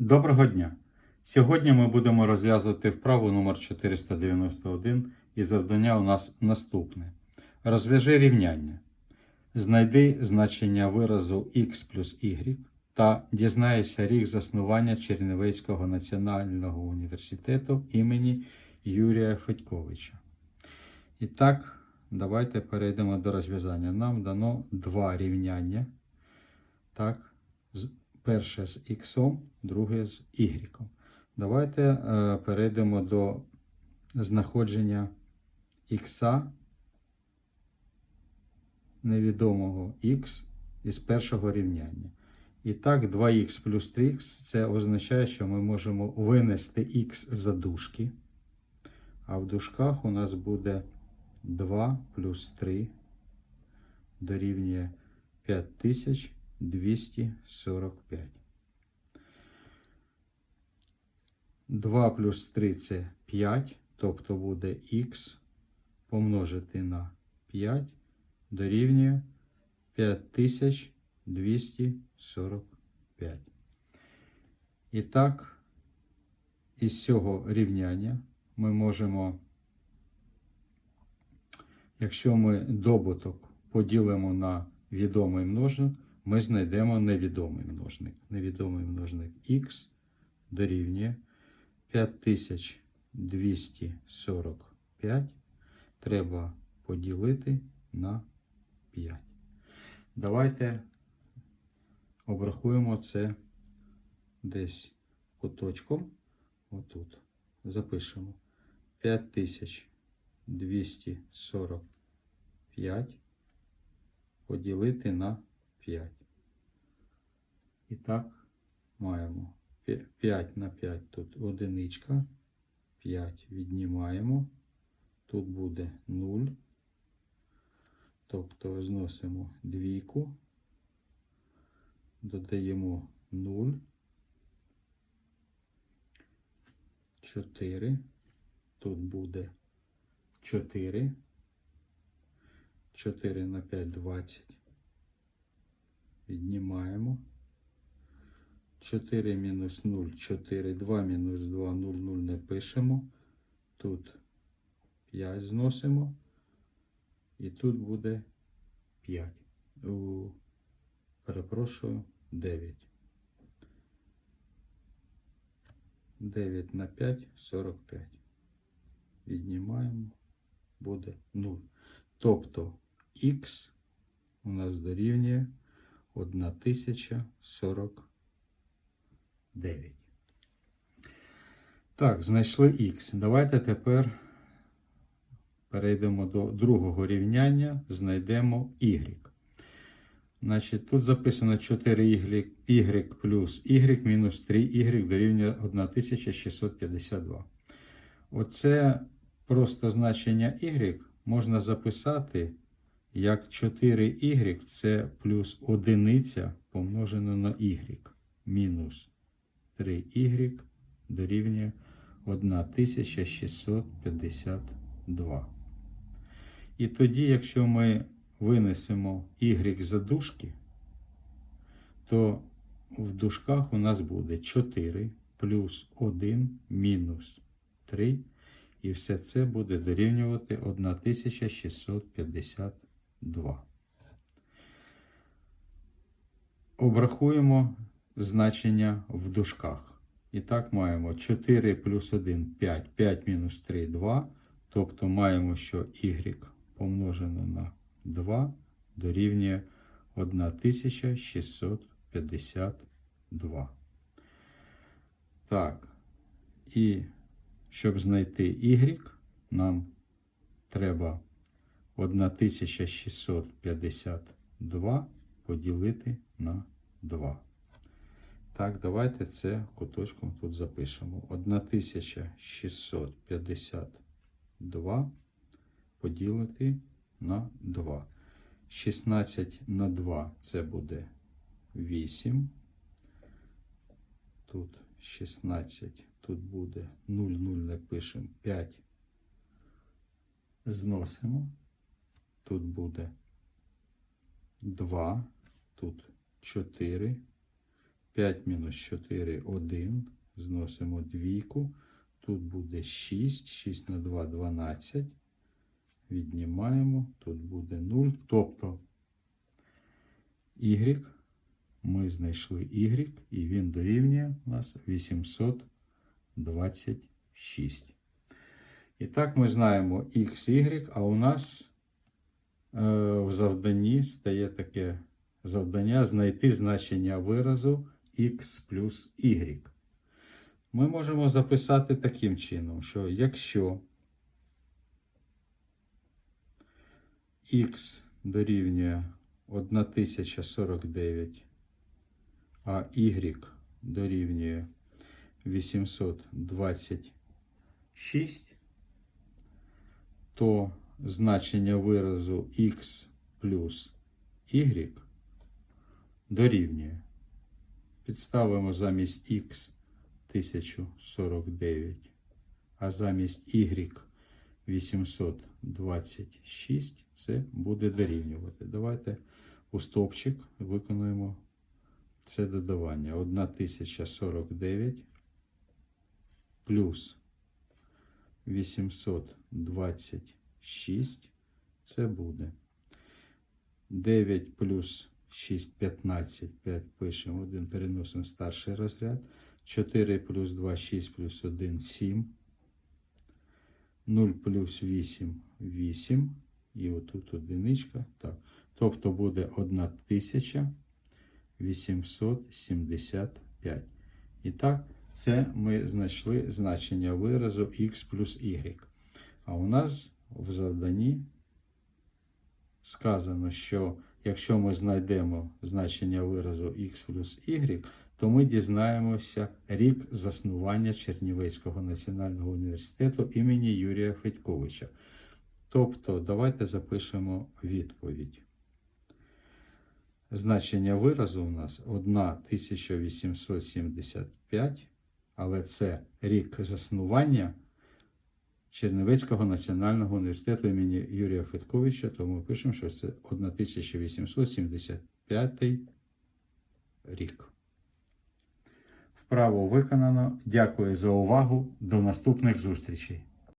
Доброго дня! Сьогодні ми будемо розв'язувати вправу номер 491 і завдання у нас наступне. Розв'яжи рівняння. Знайди значення виразу x плюс y та дізнайся рік заснування Чернівецького національного університету імені Юрія Федьковича. І так, давайте перейдемо до розв'язання. Нам дано два рівняння. Так, перше з x, друге з y. Давайте е, перейдемо до знаходження x невідомого x із першого рівняння. І так, 2х плюс 3х це означає, що ми можемо винести х за дужки. А в дужках у нас буде 2 плюс 3 дорівнює 5245. 2 плюс 3 це 5, тобто буде х помножити на 5 дорівнює 5245. І так, із цього рівняння ми можемо, якщо ми добуток поділимо на відомий множник, ми знайдемо невідомий множник. Невідомий множник х дорівнює 5245 треба поділити на 5. Давайте обрахуємо це десь куточком. Отут. Запишемо 5245 поділити на 5. І так, маємо 5 на 5 тут одиничка. 5 віднімаємо. Тут буде 0. Тобто зносимо двійку, додаємо 0, 4. Тут буде 4. 4 на 5 20. Віднімаємо. 4 мінус 0, 4, 2 мінус 2, 0, 0 не пишемо. Тут 5 зносимо. І тут буде 5. У, перепрошую, 9. 9 на 5 45. Віднімаємо, буде 0. Тобто х у нас дорівнює 1049. Так, знайшли х. Давайте тепер перейдемо до другого рівняння, знайдемо y. Значить, тут записано 4y y плюс y мінус 3y дорівнює 1652. Оце просто значення y можна записати як 4y це плюс одиниця помножено на y мінус 3y дорівнює 1652. І тоді, якщо ми винесемо y за дужки, то в дужках у нас буде 4 плюс 1 мінус 3. І все це буде дорівнювати 1652. Обрахуємо значення в дужках. І так маємо 4 плюс 1 5, 5 мінус 3 2. Тобто маємо, що y помножено на 2 дорівнює 1652. Так. І щоб знайти y, нам треба 1652 поділити на 2. Так, давайте це куточком тут запишемо. 1652 поділити на 2. 16 на 2 це буде 8. Тут 16, тут буде 0, 0 не пишемо 5. Зносимо. Тут буде 2, тут 4, 5 мінус 4 1. Зносимо двійку. Тут буде 6. 6 на 2 12. Віднімаємо. Тут буде 0. Тобто y. Ми знайшли y, і він дорівнює у нас 826. І так ми знаємо x, y, а у нас е, в завданні стає таке завдання знайти значення виразу x плюс y. Ми можемо записати таким чином, що якщо x дорівнює 1049, а y дорівнює 826, то значення виразу x плюс y дорівнює. Підставимо замість x 1049, а замість y 826, це буде дорівнювати. Давайте у стовпчик виконуємо це додавання. 1049 плюс 826, це буде 9 плюс 6, 15, 5 пишемо, 1 переносимо в старший розряд. 4 плюс 2, 6 плюс 1, 7. 0 плюс 8, 8. І отут одиничка. Так. Тобто буде 1875. І так, це ми знайшли значення виразу x плюс y. А у нас в завданні сказано, що якщо ми знайдемо значення виразу x плюс y, то ми дізнаємося рік заснування Чернівецького національного університету імені Юрія Федьковича. Тобто, давайте запишемо відповідь. Значення виразу у нас 1875, але це рік заснування Чернівецького національного університету імені Юрія Фетковича. тому ми пишемо, що це 1875 рік. Вправо виконано. Дякую за увагу. До наступних зустрічей.